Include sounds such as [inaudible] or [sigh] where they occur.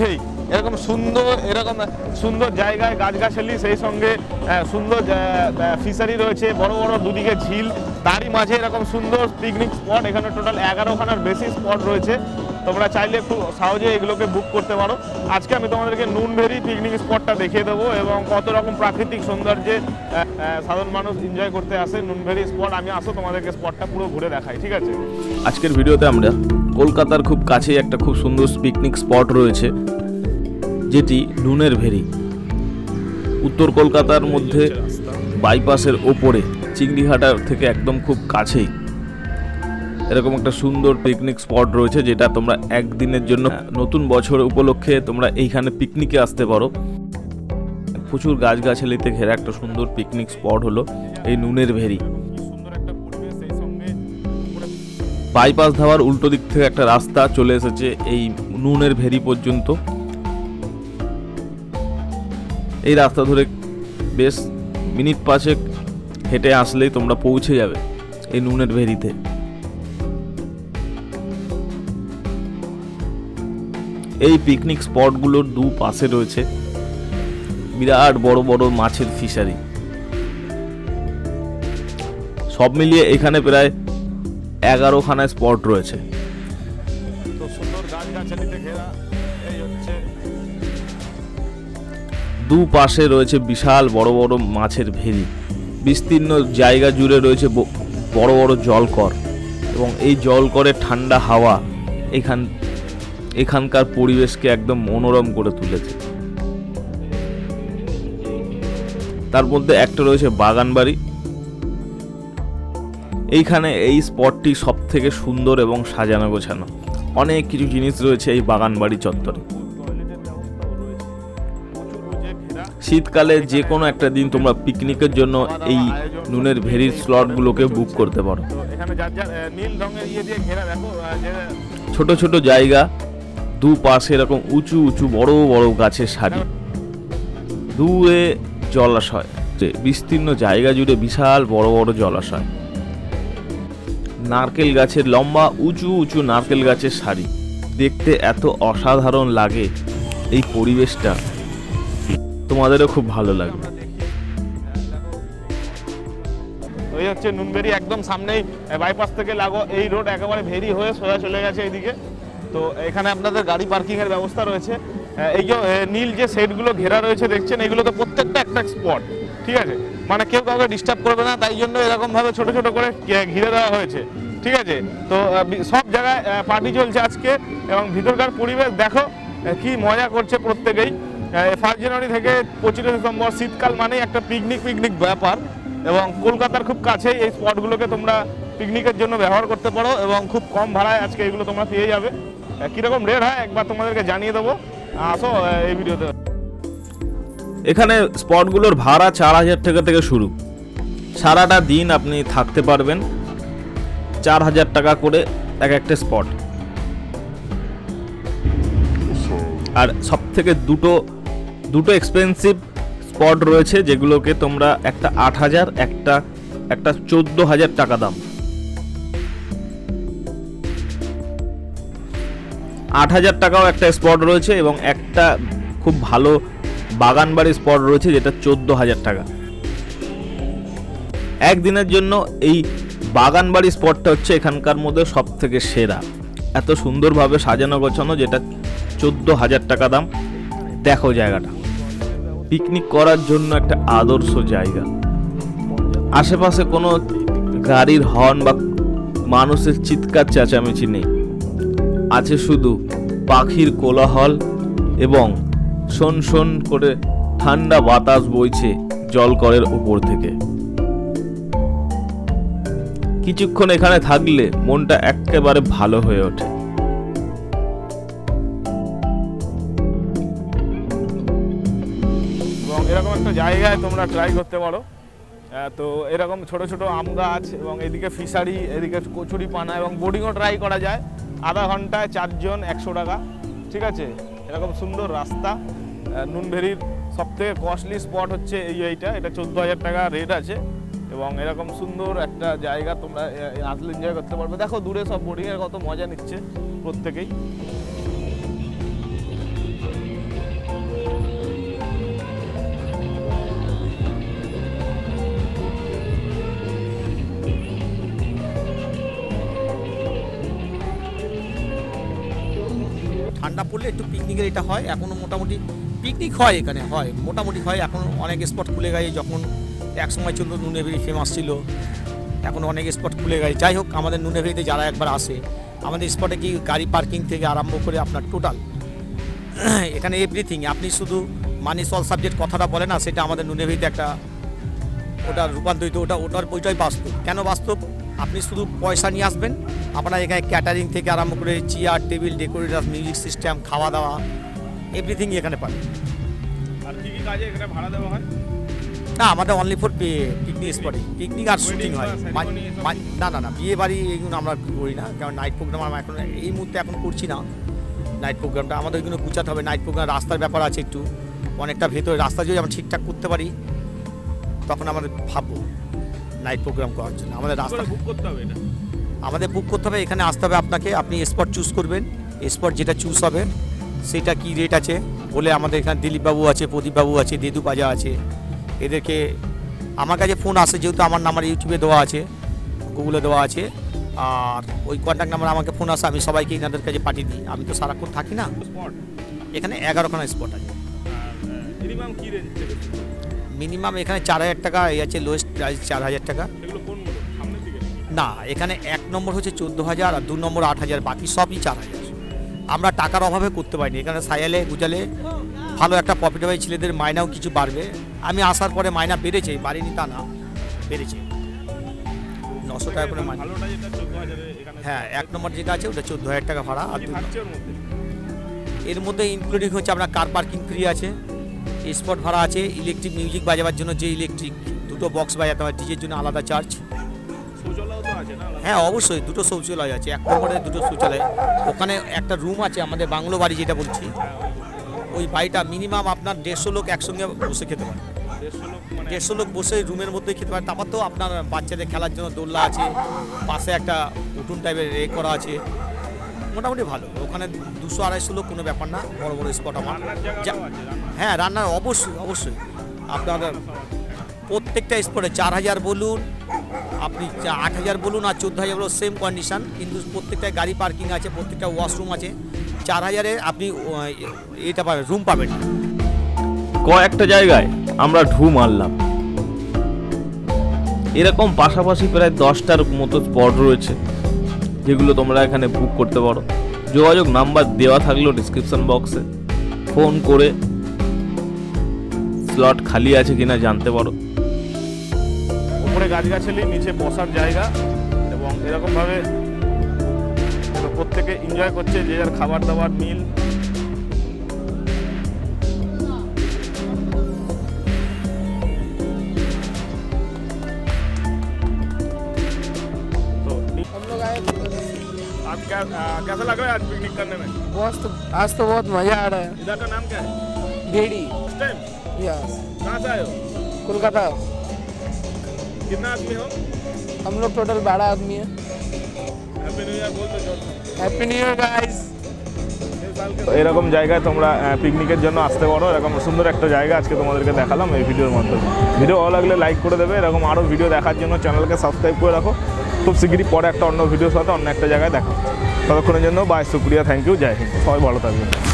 মাঝেই এরকম সুন্দর এরকম সুন্দর জায়গায় গাছগাছালি, সেই সঙ্গে সুন্দর ফিশারি রয়েছে, বড় বড় দুদিকে ঝিল, তারই মাঝে এরকম সুন্দর পিকনিক স্পট এখানে টোটাল এগারোখানার বেশি স্পট রয়েছে। তোমরা চাইলে খুব সহজে এগুলোকে বুক করতে পারো। আজকে আমি তোমাদেরকে নুনভেরি পিকনিক স্পটটা দেখিয়ে দেবো এবং কত রকম প্রাকৃতিক সৌন্দর্যে সাধারণ মানুষ এনজয় করতে আসে নুনভেরি স্পট আমি আসো তোমাদেরকে স্পটটা পুরো ঘুরে দেখাই, ঠিক আছে? আজকের ভিডিওতে আমরা কলকাতার খুব কাছেই একটা খুব সুন্দর পিকনিক স্পট রয়েছে, যেটি নুনের ভেরি। উত্তর কলকাতার মধ্যে বাইপাসের ওপরে চিংড়িহাটার থেকে একদম খুব কাছেই। এরকম একটা সুন্দর পিকনিক স্পট রয়েছে, যেটা তোমরা একদিনের জন্য নতুন বছর উপলক্ষে তোমরা এইখানে পিকনিকে আসতে পারো। প্রচুর গাছগাছালিতে ঘেরা একটা সুন্দর পিকনিক স্পট হলো এই নুনের ভেরি। বাইপাস ধাওয়ার উল্টো দিক থেকে একটা রাস্তা চলে এসেছে এই নুনের ভেরি পর্যন্ত। এই রাস্তা ধরে বেশ মিনিট পাঁচেক হেঁটে আসলেই তোমরা পৌঁছে যাবে এই নুনের ভেরিতে। এই পিকনিক স্পটগুলোর দু পাশে রয়েছে বিরাট বড় বড় মাছের ফিশারি। সব মিলিয়ে এখানে প্রায় এগারোখানা স্পট রয়েছে। তো সুন্দর গাছগাছালিতে ঘেরা এই হচ্ছে। দু পাশে রয়েছে বিশাল বড় বড় মাছের ভেরি বিস্তীর্ণ জায়গা জুড়ে রয়েছে বড় বড় জলকর। এবং এই জলকরের ঠান্ডা হাওয়া এখান এখানকার পরিবেশকে একদম মনোরম করে তুলেছে। তার মধ্যে একটা রয়েছে বাগান বাড়ি এইখানে এই স্পটটি সব থেকে সুন্দর এবং সাজানো গোছানো। অনেক কিছু জিনিস রয়েছে এই বাগান বাড়ি চত্বরে। শীতকালে যে কোনো একটা দিন তোমরা পিকনিকের জন্য এই নুনের ভেরির স্লটগুলোকে বুক করতে পারো। ছোট ছোট জায়গা দু পাশে এরকম উঁচু উঁচু বড় বড় গাছের সারি। দূরে জলাশয় বিস্তীর্ণ জায়গা জুড়ে বিশাল বড় বড় জলাশয়। নারকেল গাছের লম্বা, উঁচু উঁচু নারকেল গাছের সারি। দেখতে এত অসাধারণ লাগে এই পরিবেশটা। তোমাদেরও খুব ভালো লাগবে। ওই হচ্ছে নুনবেরি একদম সামনেই বাইপাস থেকে লাগো, এই রোড একেবারে ভেরি হয়ে সোজা চলে গেছে এইদিকে। তো এখানে আপনাদের গাড়ি পার্কিং এর ব্যবস্থা রয়েছে। এই যে নীল যে সেটগুলো ঘেরা রয়েছে, দেখছেন? এগুলো তো প্রত্যেকটা একটা স্পট ঠিক আছে? মানে কেউ কাউকে ডিস্টার্ব করবে না, তাই জন্য এরকম ভাবে ছোট ছোট করে ঘিরে দেওয়া হয়েছে। ঠিক আছে? তো সব জায়গায় পার্টি চলছে আজকে এবং ভিতরকার পরিবেশ, দেখো কি মজা করছে প্রত্যেকেই। ফার্স্ট জানুয়ারি থেকে পঁচিশে ডিসেম্বর শীতকাল মানেই একটা পিকনিক পিকনিক ব্যাপার এবং কলকাতার খুব কাছেই এই স্পটগুলোকে তোমরা পিকনিকের জন্য ব্যবহার করতে পারো এবং খুব কম ভাড়ায় আজকে এগুলো তোমরা পেয়ে যাবে। কীরকম রেট হয় একবার তোমাদেরকে জানিয়ে দেবো। আসো এই ভিডিওতে এখানে স্পটগুলোর ভাড়া চার হাজার টাকা থেকে শুরু। সারাটা দিন আপনি থাকতে পারবেন চার হাজার টাকা করে এক একটা স্পট। আর সব থেকে দুটো দুটো এক্সপেন্সিভ স্পট রয়েছে যেগুলোকে তোমরা একটা আট হাজার, একটা একটা চোদ্দ হাজার টাকা দাম। আট হাজার টাকাও একটা স্পট রয়েছে এবং একটা খুব ভালো বাগানবাড়ি স্পট রয়েছে যেটা চোদ্দ হাজার টাকা। একদিনের জন্য এই বাগান বাগানবাড়ি স্পটটা হচ্ছে এখানকার মধ্যে সব থেকে সেরা। এত সুন্দরভাবে সাজানো গোছানো যেটা চোদ্দ হাজার টাকা দাম। দেখো জায়গাটা। পিকনিক করার জন্য একটা আদর্শ জায়গা। আশেপাশে কোনো গাড়ির হর্ন বা মানুষের চিৎকার চেঁচামেচি নেই। আছে শুধু পাখির কোলাহল এবং শোন শোন করে ঠান্ডা বাতাস বইছে জলকরের উপর থেকে। কিছুক্ষণ এখানে থাকলে মনটা একেবারে ভালো হয়ে ওঠে। এবং এরকম একটা জায়গায় তোমরা ট্রাই করতে পারো। তো এরকম ছোট ছোট আম গাছ এবং এদিকে ফিশারি, এদিকে কচুরি পানা এবং বোর্ডিংও ট্রাই করা যায়। আধা ঘন্টায় চারজন একশো টাকা, ঠিক আছে? এরকম সুন্দর রাস্তা। নুনভেরির সবথেকে কস্টলি স্পট হচ্ছে এই এইটা। এটা চোদ্দ হাজার টাকা রেট আছে এবং এরকম সুন্দর একটা জায়গা তোমরা আসলে এনজয় করতে পারবে। দেখো, দূরে সব বোর্ডিংয়ের কত মজা নিচ্ছে প্রত্যেকেই। ঠান্ডা পড়লে একটু পিকনিকের এটা হয়। এখনও মোটামুটি পিকনিক হয় এখানে, হয়। মোটামুটি হয়। এখন অনেক স্পট খুলে গেছে। যখন এক সময় ছিল নুনেভেরি ফেমাস ছিল, এখন অনেক স্পট খুলে গেছে। যাই হোক, আমাদের নুনেভেরিতে যারা একবার আসে, আমাদের স্পটে কি গাড়ি পার্কিং থেকে আরম্ভ করে আপনার টোটাল [clears throat] এখানে এভরিথিং আপনি শুধু মানি সল সাবজেক্ট কথাটা বলে না, সেটা আমাদের নুনেভেরিতে একটা ওটা রূপান্তরিত, ওটা, ওটার ওইটাই বাস্তব। কেন বাস্তব? আপনি শুধু পয়সা নিয়ে আসবেন। আপনার এখানে ক্যাটারিং থেকে আরম্ভ করে chair table decorator music system খাওয়া দাওয়া এভরিথিং এখানে পাবেন। আর কি কি কাজে এখানে ভাড়া দেওয়া হয়? না আমাদের অনলি ফর পিকনিক স্পটে পিকনিক আর শুটিং হয়। না না না বিয়ে বাড়ি এইগুলো আমরা করি না কারণ নাইট প্রোগ্রাম আমরা এখন এই মুহূর্তে এখন করছি না। নাইট প্রোগ্রামটা আমাদের এগুলো গুছাতে হবে। নাইট প্রোগ্রাম রাস্তার ব্যাপার আছে একটু। অনেকটা ভেতরে রাস্তা যদি আমরা ঠিকঠাক করতে পারি তখন আমাদের ভাববো। নাইট প্রোগ্রাম করার জন্য। আমাদের রাস্তা বুক করতে হবে এটা? আমাদের বুক করতে হবে এখানে আসতে হবে আপনাকে আপনি স্পট চুজ করবেন। স্পট যেটা চুজ হবে সেটা কি রেট আছে? বলে আমাদের এখানে দিলীপবাবু আছে প্রদীপবাবু আছে দেদু পাজা আছে। এদেরকে আমার কাছে ফোন আসে যেহেতু আমার নাম্বার ইউটিউবে দেওয়া আছে গুগলে দেওয়া আছে আর ওই কন্ট্যাক্ট নাম্বার আমাকে ফোন আসে আমি সবাইকে এনাদের কাছে পাঠিয়ে দিই। আমি তো সারাক্ষণ থাকি না। এখানে এগারোখানা স্পট আছে। মিনিমাম কি রেঞ্জ থেকে শুরু? মিনিমাম এখানে চার হাজার টাকা এই আছে লোয়েস্ট প্রাইস চার হাজার টাকা। না এখানে এক নম্বর হচ্ছে চোদ্দ হাজার আর দু নম্বর আট হাজার বাকি সবই চার হাজার। আমরা টাকার অভাবে করতে পারিনি এখানে সায়ালে গুজালে ভালো একটা প্রফিট হবে ছেলেদের মাইনাও কিছু বাড়বে। আমি আসার পরে মাইনা বেড়েছে বাড়িনি তা না বেড়েছে। নশো টাকা করে মাইনা। হ্যাঁ এক নম্বর যেটা আছে ওটা চোদ্দ হাজার টাকা ভাড়া আর এর মধ্যে ইনক্লুডিং হচ্ছে আপনার কার পার্কিং ফ্রি আছে। স্পট ভাড়া আছে ইলেকট্রিক মিউজিক বাজাবার জন্য যে ইলেকট্রিক দুটো বক্স বাজাতে হয় ডিজের জন্য আলাদা চার্জ? হ্যাঁ অবশ্যই দুটো শৌচালয় আছে এক নম্বরে দুটো শৌচালয়। ওখানে একটা রুম আছে আমাদের বাংলো বাড়ি যেটা বলছি। ওই বাড়িটা মিনিমাম আপনার দেড়শো লোক একসঙ্গে বসে খেতে পারে। দেড়শো লোক মানে দেড়শো লোক বসে রুমের মধ্যে খেতে পারে। তারপর তো আপনার বাচ্চাদের খেলার জন্য দোলনা আছে পাশে একটা উঠুন টাইপের রে করা আছে। মোটামুটি ভালো। ওখানে দুশো আড়াইশো লোক, কোনো ব্যাপার না, বড় বড় স্পট আমার। হ্যাঁ রান্নার অবশ্যই অবশ্যই। আপনার প্রত্যেকটা স্পটে চার হাজার বলুন, আপনি আট হাজার বলুন আর চোদ্দ হাজার বলুন সেম কন্ডিশান কিন্তু প্রত্যেকটা গাড়ি পার্কিং আছে, প্রত্যেকটা ওয়াশরুম আছে। চার হাজারে আপনি এটা পাবেন রুম পাবেন। কয়েকটা জায়গায় আমরা ঢু মারলাম। এরকম পাশাপাশি প্রায় দশটার মতো স্পট রয়েছে। যেগুলো তোমরা এখানে বুক করতে পারো। যোগাযোগ নাম্বার দেওয়া থাকলেও ডিসক্রিপশন বক্সে ফোন করে স্লট খালি আছে কিনা জানতে পারো। উপরে গাছগাছালি, নিচে বসার জায়গা এবং এরকমভাবে প্রত্যেকে এনজয় করছে যে যার খাবার দাবার মিল आज क्या आ, कैसा लग रहा है आज पिकनिक करने में बहुत आज तो बहुत मजा आ रहा है इधर का नाम क्या है भेड़ी इस टाइम यस कहाँ से आए हो कोलकाता कितना आदमी हो हम लोग टोटल बारह आदमी है হ্যাপি নিউ ইয়ার বলতে চলছে हैप्पी न्यू ईयर गाइस এরকম জায়গায় তোমরা পিকনিকের জন্য আসতে পারো এরকম সুন্দর একটা জায়গা আজকে তোমাদেরকে দেখালাম এই ভিডিওর মাধ্যমে ভিডিও ভালো লাগলে লাইক করে দেবে এরকম আরও ভিডিও দেখার জন্য চ্যানেলকে সাবস্ক্রাইব করে রাখো খুব শিগগিরই পরে একটা অন্য ভিডিওর সাথে অন্য একটা জায়গায় দেখা। ততক্ষণের জন্য বাই সুপ্রিয়া থ্যাংক ইউ জয় হিন্দ সবাই ভালো থাকবে